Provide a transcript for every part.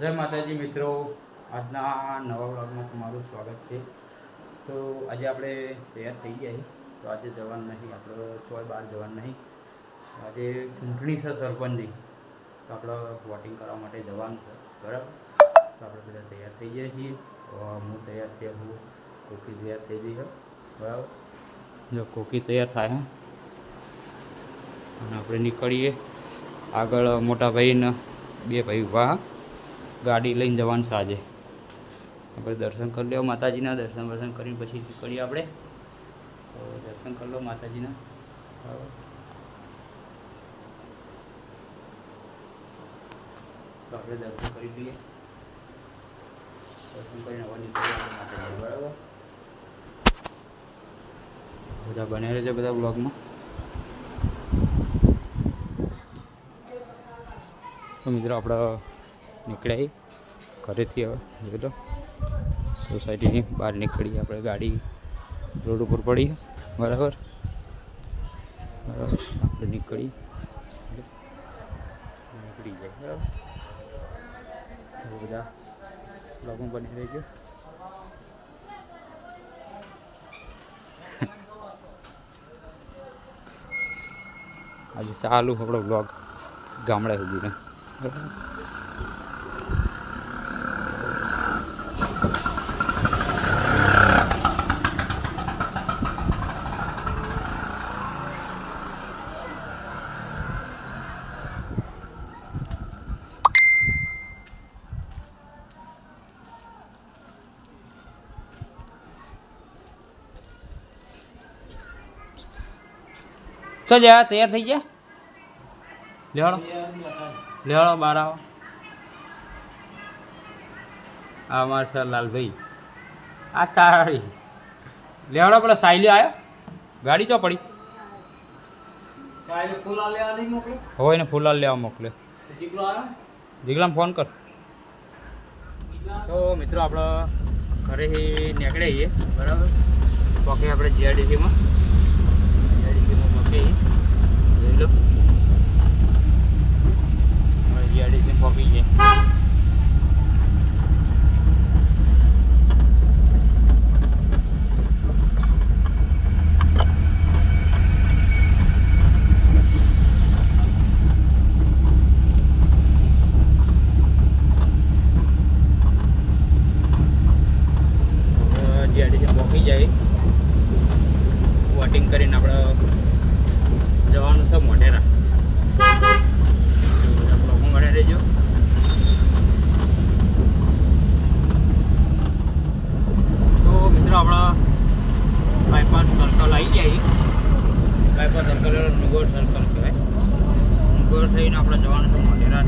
જય માતાજી મિત્રો. આજના નવા વ્લોગમાં તમારું સ્વાગત છે. તો આજે આપણે તૈયાર થઈ ગયા. તો આજે જવાનું નહીં, આપણે સોય બહાર જવાનું નહીં. આજે ચૂંટણી છે સરપંચની. તો આપણે વોટિંગ કરવા માટે જવાનું છે. બરાબર? તો આપણે બધા તૈયાર થઈ ગયા છીએ. હું તૈયાર થયા હું કોકી તૈયાર થઈ ગઈ છે. બરાબર? જો કોકી તૈયાર થાય અને આપણે નીકળીએ. આગળ મોટા ભાઈને બે ભાઈ ઊભા. ગાડી લઈને જવાનું સાંજે આપણે દર્શન કરી લેવા માતાજીના દર્શન વર્શન કરીને પછી નીકળીએ આપણે. તો દર્શન કરી લો માતાજીના. બરાબર. તો આપણે દર્શન કરી લઈએ. દર્શન કરીને હવે નીકળીએ માતાજી બરાબર. બધા બને રહેજો બધા બ્લોગમાં તો મિત્રો, આપણે નીકળ્યા ઘરેથી હવે લો સોસાયટીની બહાર નીકળી આપણે ગાડી રોડ ઉપર પડી. બરાબર? બરાબર. આપણે નીકળી. નીકળી જાય બરાબર? બધા બ્લોગમાં બની રહેજો આજે ચાલુ આપણો બ્લોગ ગામડા સુધીને બરાબર? ચલ જા તૈયાર થઈ ગયા? લેવાડો. લેવાડો બાર આવો આ અમારા સર લાલભાઈ. આ તારી લેવાડો પેલો સાયલી આવ્યો ગાડી ચો પડી? હોય ને ફૂલાલ લેવા મોકલે. જીગલો જીગલામ ફોન કર. તો મિત્રો આપણે ઘરેથી નીકળીએ છીએ બરાબર પોકે આપણે જીઆરડીસીમાં જીઆરડીસીમાં પોકે જોઈ લો જીઆરડીસી પોકી છે જીઆરડીસી પોકી જાય વોટિંગ કરીને આપણે જવાનું છે મોઢેરા. બ્લોગમાં મળે રહેજો તો મિત્રો આપણા બાયપાસ સર્કલ આવી જાય બાયપાસ સર્કલ નુગોર સર્કલ કહેવાય. નુગોર થઈને આપણે જવાનું છે મોઢેરા.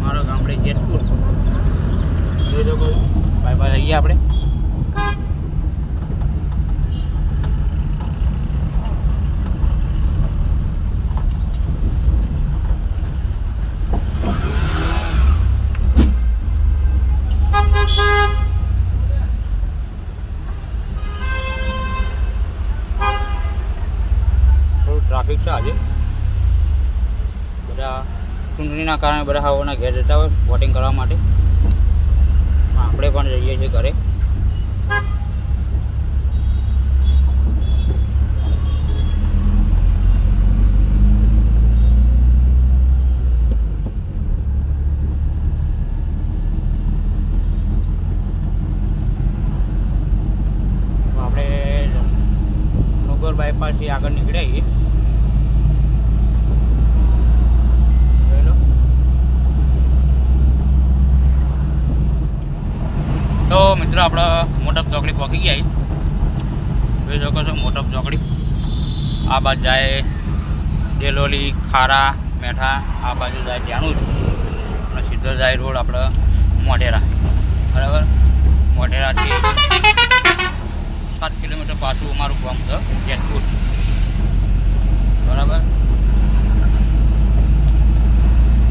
મારા ગામડે જેતપુર. જોઈ શકો બાયપાસ આવી ગયા આપણે થોડું ટ્રાફિક છે આજે. બધા ચૂંટણીના કારણે બધા હવાના ઘેર જતા હોય વોટિંગ કરવા માટે. આપણે પણ જઈએ છીએ ઘરે. બાયપાસથી આગળ નીકળ્યા છીએ જોઈ લો. તો મિત્રો, આપણે મોટપ ચોકડી પહોંચી ગયા જોઈ શકો છો મોટપ ચોકડી. આ બાજુ જાય ડેલોલી, ખારા, મેઠા, આ બાજુ જાય ત્યાંનું જ. અને સીધો જાય રોડ આપણે મોઢેરા. બરાબર? મોઢેરાથી સાત કિલોમીટર પાછું અમારું ગામ છે, જેતપુર. બરાબર?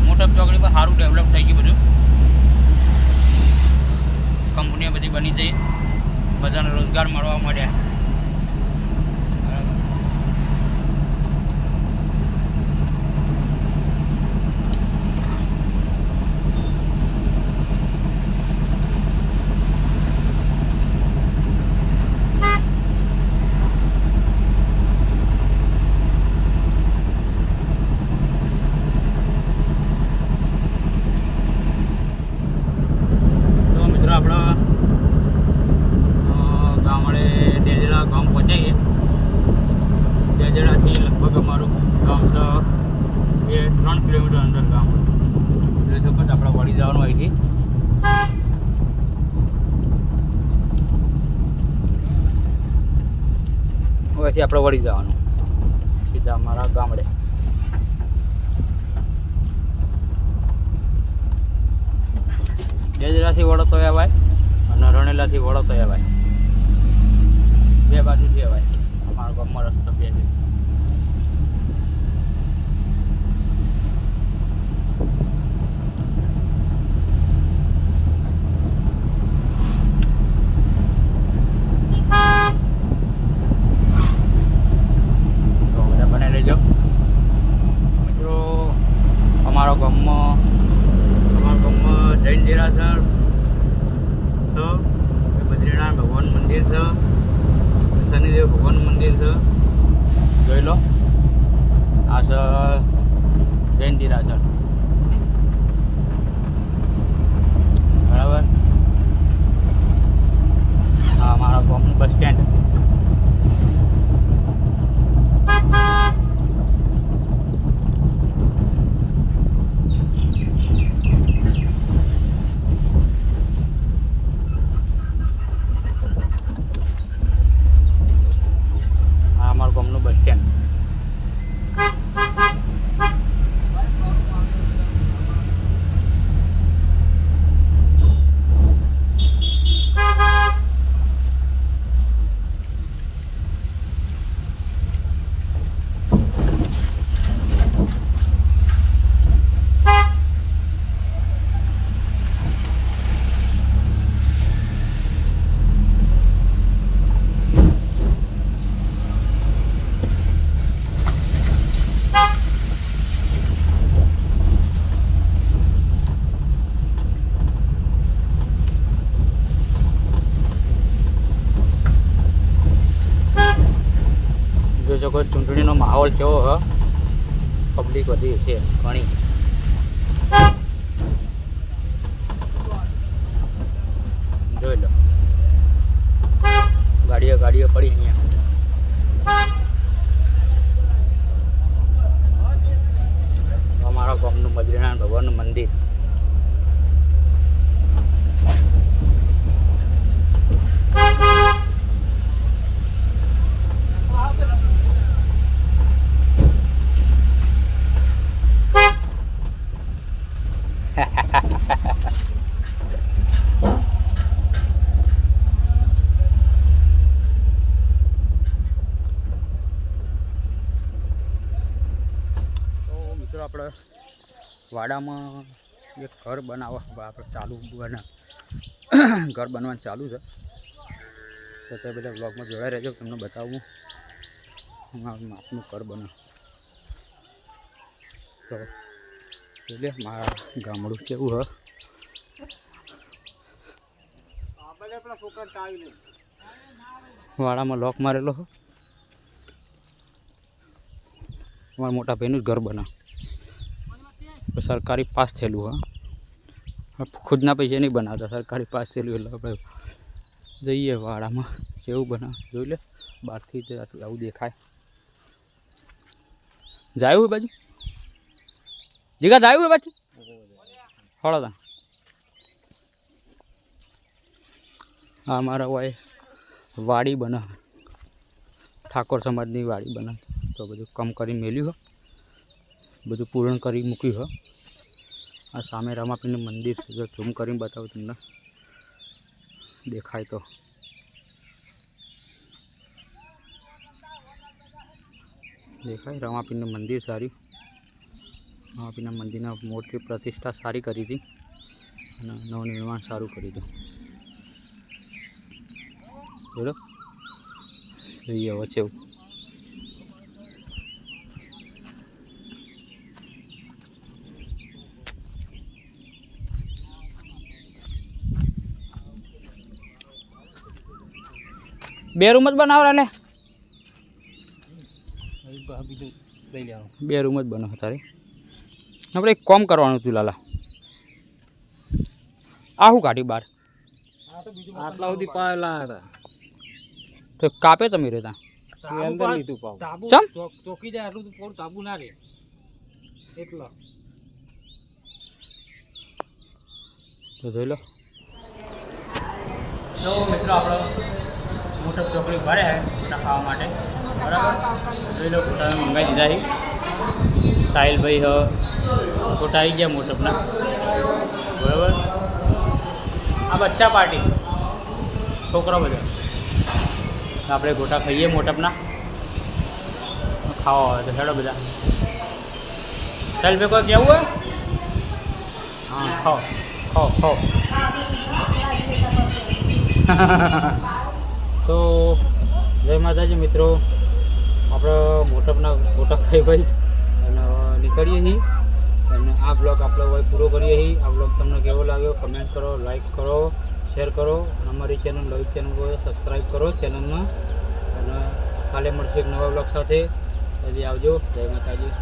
મોટપ ચોકડી પર સારું ડેવલપ થઈ ગયું બધું. કંપનીઓ બધી બની જઈ બધાને રોજગાર મળવા મળ્યા. ગામ છે એ ત્રણ કિલોમીટર અંદર ગામ જોઈ શકો છો, આપણે વળી જવાનું અહીંથી. હવેથી આપણે વળી જવાનું, સીધા અમારા ગામડે. ડેજરાથી વળો તો ભાઈ, અને રણેલાથી વળો તો ભાઈ. બે બાજુથી અવાય અમારા ગામમાં રસ્તો બે છે. જો જો ચૂંટણીનો માહોલ કેવો હ? પબ્લિક વધી છે, ઘણી. જોઈ લો. ગાડીઓ ગાડીઓ પડી અહીંયા. અમારા ગામનું મજરીનાથ ભગવાનનું મંદિર તો મિત્રો આપણે વાડામાં એક ઘર બનાવવા આપણે ચાલુ બને ઘર બનવાનું ચાલુ છે. તો તે બધા બ્લોગમાં જોડાઈ રહેજો, તમને બતાવું. આપનું ઘર બનાવ તો એટલે મારા ગામડું કેવું હ? વાડામાં લોક મારેલો હ. મારા મોટા ભાઈનું જ ઘર બનાવ. સરકારી પાસ થયેલું, હા. ખુદના પૈસા નહીં બનાવતા, સરકારી પાસ થયેલું એટલે આપણે જઈએ વાડામાં કેવું બનાવ, જોઈ લે, બહારથી આવું દેખાય. જાયું હોય બાજુ? જીગા, જાયું હોય બાજુ? હળો આ મારા હોય વાડી બના. ઠાકોર સમાજની વાડી બના તો બધું કમ કરી મેલ્યું, હો. બધું પૂરણ કરી મૂક્યું, હો. આ સામે રામાપીરનું મંદિર છે. જો ઝૂમ કરીને બતાવું તમને. દેખાય તો. દેખાય રામાપીરનું મંદિર સારી. રામાપીરના મંદિરના મોટી પ્રતિષ્ઠા સારી કરી હતી. અને નવનિર્માણ સારું કરી હતું. બોલો. જોઈએ વચ્ચે એવું બે રૂમ જ બનાવરા લે? લેવાનું બે રૂમ જ બનાવ તારે. આપણે એક કોમ કરવાનું હતું લાલા. આ શું કાઢી બહાર આટલા સુધી પાયેલા હતા. તો કાપે તમે રહેતા એ અંદર લીધું પાવ. તાબુ ચમ? ચોક- ચોકી જાય આટલું તો તાબુ ના રે. એટલો. તો જોઈ લો. મિત્રો આપણો મોટર ચોકડી ભરે ગોટા ખાવા માટે. બરાબર? જોઈ લો ગોટા મંગાવી દીધા છે. સાહિલભાઈ હ ગોટા આવી ગયા મોટપના બરાબર? આ બચ્ચા પાર્ટી. છોકરા બધા. આપણે ગોટા ખાઈએ મોટપના ખાવા હોય તો હેડો બધા. સાહિલભાઈ, કોઈ કેવું હોય? હા, ખાઓ. ખાઓ ખાઓ. તો જય માતાજી મિત્રો. આપણે મોટપના ગોટા થઈ ભાઈ અને નીકળીએ છીએ અને આ બ્લોગ આપણે હવે પૂરો કરીએ છીએ આ બ્લોગ તમને કેવો લાગ્યો? કમેન્ટ કરો, લાઈક કરો, શેર કરો. અને અમારી ચેનલ નવી ચેનલ સબસ્ક્રાઈબ કરો ચેનલમાં. અને કાલે મળશે એક નવા બ્લોગ સાથે. હજી આવજો. જય માતાજી.